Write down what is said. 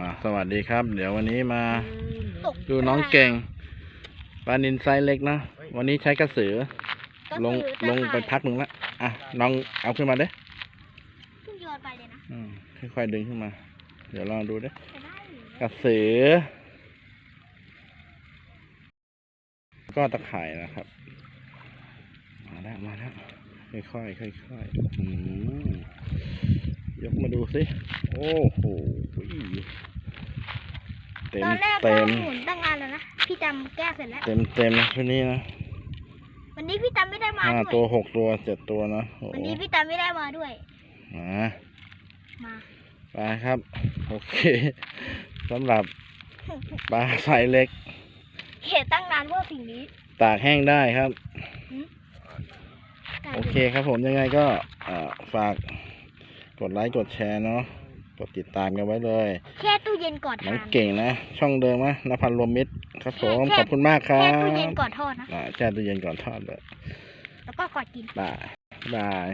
อ่าสวัสดีครับ เดี๋ยววันนี้มาตกดูน้องเก่งปลานินไซส์เล็กนะ วันนี้ใช้กระสือก็ลงคือลงไปพักหนึ่งละอะน้องเอาขึ้นมาเด้ขึ้นโยนไปเลยนะอืมค่อยๆดึงขึ้นมา เดี๋ยวลองดูเด้จะได้หรือกระสือ ก็ตะข่ายนะครับ มาแล้วมาแล้วค่อยๆค่อยๆอืมยกมาดูสิ โอ้โห เต็มตอนแรกก็เต็มหมุนตั้งงานแล้วนะ พี่จำแก้เสร็จแล้ว เต็มเต็มนะชุดนี้นะวันนี้พี่จำไม่ได้มาห้าด้ตัววยหกตัวเจ็ดตัวนะโอ้โหวันนี้พี่จำไม่ได้มาด้วยมามา ไปครับ โอเคสำหรับปลาไซส์เล็ก เหตุตั้งนานเพื่อสิ่งนี้ตากแห้งได้ครับ กลายโอเป็น เคครับผมยังไงก็เอ่อฝากกดไลค์กดแชร์เนาะ กดติดตามกันไว้เลยแค่ตู้เย็นก่อนน้องทานเก่งนะ ช่องเดิมนะนภันรวมมิตรครับผมแค่ขอบคุณมากครัแค่บตู้เย็นก่อนทอดนะอ่าแช่ตู้เย็นก่อนทอดเลยแล้วก็ก่อนกิน บายบาย